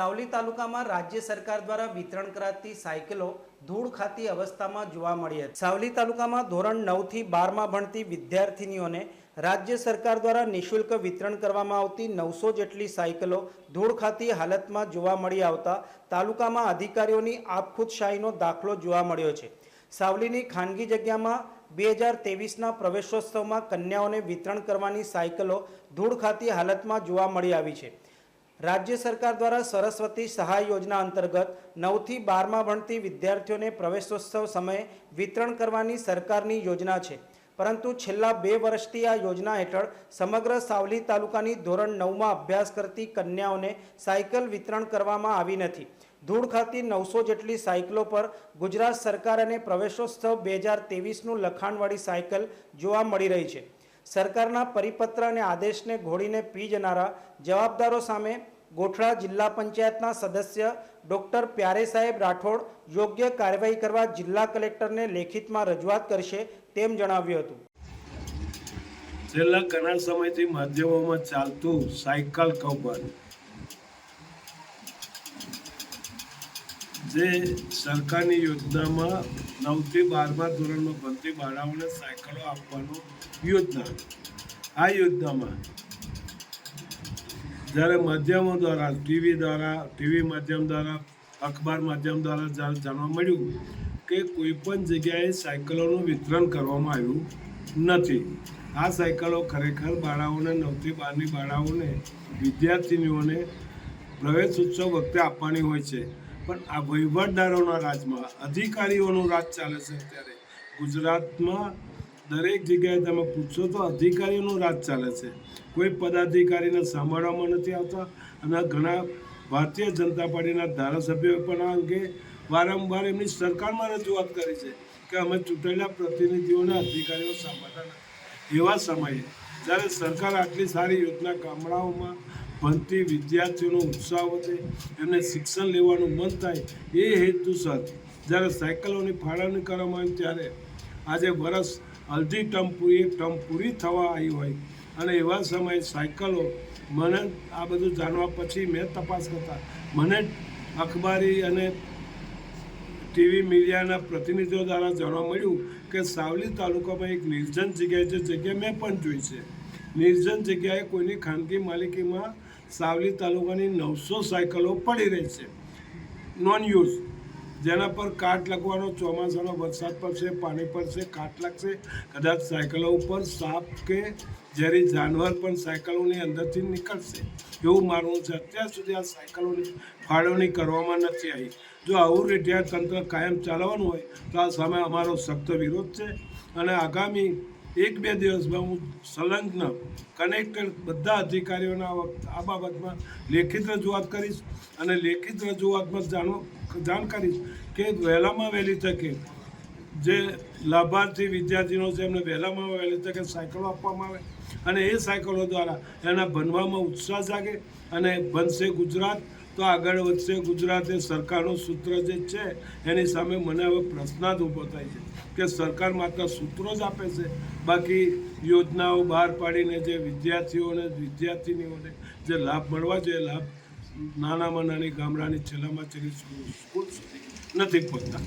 સાવલી તાલુકામાં રાજ્ય સરકાર દ્વારા વિતરણ કરાતી સાયકલો ધૂળ ખાતી અવસ્થામાં જોવા મળી હતી. સાવલી તાલુકામાં ધોરણ નવથી બારમાં ભણતી વિદ્યાર્થિનીઓને રાજ્ય સરકાર દ્વારા નિઃશુલ્ક વિતરણ કરવામાં આવતી નવસો જેટલી સાયકલો ધૂળ ખાતી હાલતમાં જોવા મળી આવતા તાલુકામાં અધિકારીઓની આપખુદશાહીનો દાખલો જોવા મળ્યો છે. સાવલીની ખાનગી જગ્યામાં બે હજાર તેવીસના પ્રવેશોત્સવમાં કન્યાઓને વિતરણ કરવાની સાયકલો ધૂળ ખાતી હાલતમાં જોવા મળી આવી છે. રાજ્ય સરકાર દ્વારા સરસ્વતી સહાય યોજના અંતર્ગત નવથી બારમાં ભણતી વિદ્યાર્થીઓને પ્રવેશોત્સવ સમયે વિતરણ કરવાની સરકારની યોજના છે. પરંતુ છેલ્લા બે વર્ષથી આ યોજના હેઠળ સમગ્ર સાવલી તાલુકાની ધોરણ નવમાં અભ્યાસ કરતી કન્યાઓને સાયકલ વિતરણ કરવામાં આવી નથી. ધૂળ ખાતી નવસો જેટલી સાયકલો પર ગુજરાત સરકાર અને પ્રવેશોત્સવ બે હજાર તેવીસનું લખાણવાળી સાયકલ જોવા મળી રહી છે. સરકારના પરિપત્ર અને આદેશને ઘોળીને પી જનારા જવાબદારો સામે ગોઠડા જિલ્લા પંચાયતના સદસ્ય ડોક્ટર પ્યારે સાહેબ રાઠોડ યોગ્ય કાર્યવાહી કરવા જિલ્લા કલેક્ટરને લેખિતમાં રજૂઆત કરશે તેમ જણાવ્યું હતું. છેલ્લા ઘણા સમયથી માધ્યમોમાં ચાલતું સાયકલ કૌભાંડ જે સરકારની યોજનામાં નવથી બારમા ધોરણમાં ભણતી બાળાઓને સાયકલો આપવાનો યોજના. આ યોજનામાં જ્યારે માધ્યમો દ્વારા, ટીવી દ્વારા, ટીવી માધ્યમ દ્વારા, અખબાર માધ્યમ દ્વારા જાણવા મળ્યું કે કોઈ પણ જગ્યાએ સાયકલોનું વિતરણ કરવામાં આવ્યું નથી. આ સાયકલો ખરેખર બાળાઓને નવથી બારની બાળાઓને, વિદ્યાર્થીનીઓને પ્રવેશ ઉત્સવ વખતે આપવાની હોય છે. પણ આ વહીવટદારોના રાજમાં, અધિકારીઓનું રાજ ચાલે છે અત્યારે. ગુજરાતમાં દરેક જગ્યાએ તમે પૂછશો તો અધિકારીઓનું રાજ ચાલે છે. કોઈ પદાધિકારીને સાંભળવામાં નથી આવતા અને ઘણા ભારતીય જનતા પાર્ટીના ધારાસભ્યોએ પણ આ અંગે વારંવાર એમની સરકારમાં રજૂઆત કરી છે કે અમે ચૂંટાયેલા પ્રતિનિધિઓને અધિકારીઓ સાંભળતા નથી. એવા સમયે જ્યારે સરકાર આટલી સારી યોજના ગામડાઓમાં ભણતી વિદ્યાર્થીઓનો ઉત્સાહ વધે, એમને શિક્ષણ લેવાનું મન થાય એ હેતુસર જ્યારે સાયકલોની ફાળવણી કરવામાં આવી ત્યારે આજે વરસ અડધી ટર્મ પૂરી, એક ટર્મ પૂરી થવા આવી હોય. અને એવા સમયે સાયકલો, મને આ બધું જાણવા પછી મેં તપાસ કરતા, મને અખબારી અને ટીવી મીડિયાના પ્રતિનિધિઓ દ્વારા જાણવા મળ્યું કે સાવલી તાલુકામાં એક નિર્જન જગ્યાએ જે જગ્યા મેં પણ જોઈ છે. નિર્જન જગ્યાએ કોઈની ખાનગી માલિકીમાં સાવલી તાલુકાની નવસો સાયકલો પડી રહી છે. નોન યુઝ જેના પર કાટ લગવાનો ચોમાસાનો વરસાદ પડશે, પાણી પડશે, કાટ લાગશે. કદાચ સાયકલો ઉપર સાપ કે ઝેરી જાનવર પણ સાયકલોની અંદરથી નીકળશે. એવું માનવું છે. અત્યાર સુધી આ સાયકલોની ફાળવણી કરવામાં નથી આવી. જો આવું રીતે તંત્ર કાયમ ચલાવવાનું હોય, તો આ સામે અમારો સખ્ત વિરોધ છે. અને આગામી એક બે દિવસમાં હું સંલગ્ન કનેક્ટેડ બધા અધિકારીઓના આ બાબતમાં લેખિત રજૂઆત કરીશ અને લેખિત રજૂઆતમાં જાણો જાણ કરીશ કે વહેલામાં વહેલી તકે જે લાભાર્થી વિદ્યાર્થીઓ છે, એમને વહેલામાં વહેલી તકે સાયકલો આપવામાં આવે અને એ સાયકલો દ્વારા એના ભણવામાં ઉત્સાહ જાગે અને બનશે ગુજરાત તો આગળ વધશે. ગુજરાતે સરકારનું સૂત્ર જે છે, એની સામે મને હવે પ્રશ્નાર્થ ઊભો થાય છે કે સરકાર માત્ર સૂત્રો જ આપે છે. બાકી યોજનાઓ બહાર પાડીને જે વિદ્યાર્થીઓને, વિદ્યાર્થીનીઓને જે લાભ મળવા જોઈએ લાભ નાનામાં નાની ગામડાની છેલ્લામાં છેલ્લી સ્કૂલ સુધી નથી પહોંચતા.